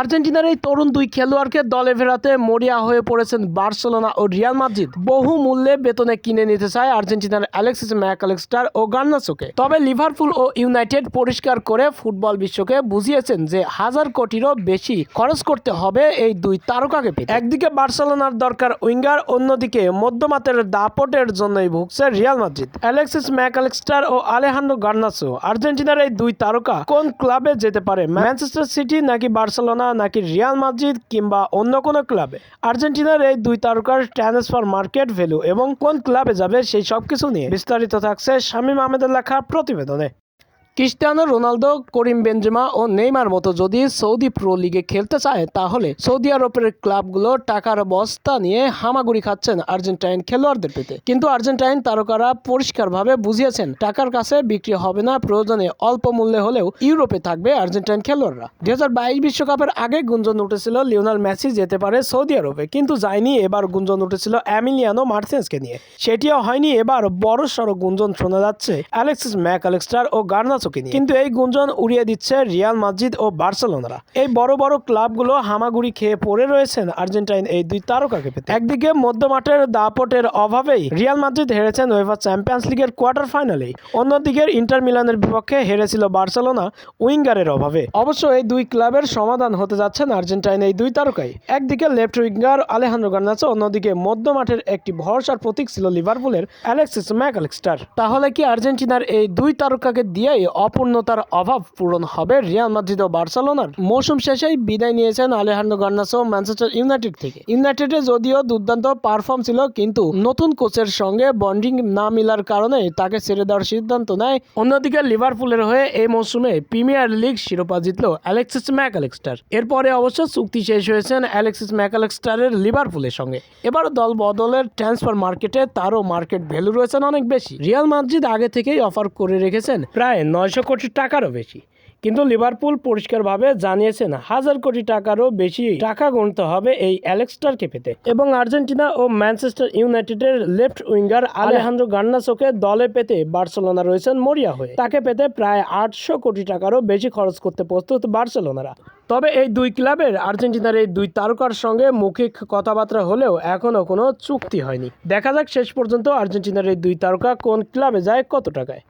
আর্জেন্টিনার এই তরুণ দুই খেলোয়াড়কে দলে ফেরাতে মরিয়া হয়ে পড়েছেন বার্সেলোনা ও রিয়াল মাদ্রিদ। বহু মূল্যে বেতনে কিনে নিতে চায় আর্জেন্টিনার অ্যালেক্সিস ম্যাকালেক্সটার ও গার্নাসোকে। তবে লিভারপুল ও ইউনাইটেড পরিষ্কার করে ফুটবল বিশ্বকে বুঝিয়েছেন যে হাজার কোটিরও বেশি খরচ করতে হবে এই দুই তারকাকে একদিকে বার্সেলোনার দরকার উইঙ্গার, অন্যদিকে মধ্যমাতের দাপটের জন্যই ভুগছে Real Madrid. Alexis Mac Allister ও আলেহান্ডো গার্নাসো আর্জেন্টিনার এই দুই তারকা কোন ক্লাবে যেতে পারে, ম্যানচেস্টার সিটি নাকি বার্সেলোনা? নাকি রিয়াল মাদ্রিদ কিংবা অন্য কোনো ক্লাবে? আর্জেন্টিনার এই দুই তারকার ট্রান্সফার মার্কেট ভ্যালু এবং কোন ক্লাবে যাবে সেই সব কিছু নিয়ে বিস্তারিত থাকছে শামীম আহমেদের লেখা প্রতিবেদনে। ক্রিস্টিয়ানো রোনালদো, করিম বেনজেমা ও নেইমার মতো যদি সৌদি প্রো লিগে খেলতে চায়, তাহলে সৌদি আরবের ক্লাবগুলো টাকার বস্তা নিয়ে হামাগুড়ি খাচ্ছেন আর্জেন্টাইন খেলোয়াড়দের পেতে কিন্তু আর্জেন্টাইন তারকারা পরিষ্কারভাবে বুঝিয়েছেন, টাকার কাছে বিক্রি হবে না, প্রয়োজনে অল্প মূল্যে হলেও ইউরোপে থাকবে আর্জেন্টাইন খেলোয়াড়রা। বাইশ বিশ্বকাপের আগে গুঞ্জন উঠেছিল লিওনাল মেসি যেতে পারে সৌদি আরবে, কিন্তু যায়নি এবার গুঞ্জন উঠেছিল অ্যামিলিয়ানো মার্সেন্সকে নিয়ে। সেটিও হয়নি, এবার বড় সড়ো গুঞ্জন শোনা যাচ্ছে। অ্যালেক্সিস ম্যাক আলেক্সটার ও গার্নাসোকে নিয়ে। কিন্তু এই গুঞ্জন উড়িয়ে দিচ্ছে রিয়াল মাদ্রিদ ও বার্সেলোনারা। এই বড় বড় ক্লাবগুলো হামাগুড়ি খেয়ে পড়ে রয়েছেন আর্জেন্টাইন এই দুই তারকাকে পেতে। একদিকে মধ্যমাঠের দাপটের অভাবেই রিয়াল মাদ্রিদ হেরেছেন ওয়েফা চ্যাম্পিয়ন্স লিগের কোয়ার্টার ফাইনালে অন্যদিকে ইন্টার মিলানের বিপক্ষে হেরেছিল বার্সেলোনা উইঙ্গারের অভাবে। অবশ্য এই দুই ক্লাবের সমাধান হতে যাচ্ছেন আর্জেন্টাইন এই দুই তারকাই। একদিকে লেফট উইঙ্গার আলেহান্দ্রো গার্নাচো, অন্যদিকে মধ্যমাঠের একটি ভরসার প্রতীক ছিল লিভারপুলের অ্যালেক্সিস ম্যাকালেক্সটার তাহলে কি আর্জেন্টিনার এই দুই তারকাকে দিয়েই অপূর্ণতার অভাব পূরণ হবে রিয়াল মাদ্রিদ ও বার্সেলোনার। মৌসুম শেষেই বিদায় নিয়েছেন আলেহান্দ্রো গার্নাসো ম্যানচেস্টার ইউনাইটেড থেকে। ইউনাইটেডে যদিও দুর্দান্ত পারফর্ম ছিল, কিন্তু নতুন কোচের সঙ্গে বন্ডিং না মিলার কারণে তাকে ছেড়ে দেওয়ার সিদ্ধান্ত নেয়। অন্যদিকে লিভারপুলের হয়ে এই মৌসুমে প্রিমিয়ার লিগ শিরোপা জিতল অ্যালেক্সিস ম্যাকালেক্সটার এরপরে অবশ্য চুক্তি শেষ হয়েছেন অ্যালেক্সিস ম্যাকালেক্সটারের লিভারপুলের সঙ্গে। এবার দল বদলের ট্রান্সফার মার্কেটে তারও মার্কেট ভ্যালু রয়েছেন অনেক বেশি। রিয়াল মাদ্রিদ আগে থেকেই অফার করে রেখেছেন প্রায় নয়শো কোটি টাকারও বেশি। কিন্তু লিভারপুল পরিষ্কারভাবে জানিয়েছেন, হাজার কোটি টাকারও বেশি টাকা গুনতে হবে এই অ্যালেক্সটারকে পেতে। এবং আর্জেন্টিনা ও ম্যানচেস্টার ইউনাইটেডের লেফট উইঙ্গার আলেহান্দ্রো গার্নাসোকে দলে পেতে বার্সেলোনা রয়েছেন মরিয়া হয়ে। তাকে পেতে প্রায় আটশো কোটি টাকারও বেশি খরচ করতে প্রস্তুত বার্সেলোনারা। তবে এই দুই ক্লাবের, আর্জেন্টিনার এই দুই তারকার সঙ্গে মৌখিক কথাবার্তা হলেও এখনও কোনো চুক্তি হয়নি। দেখা যাক শেষ পর্যন্ত আর্জেন্টিনার এই দুই তারকা কোন ক্লাবে যায় কত টাকায়।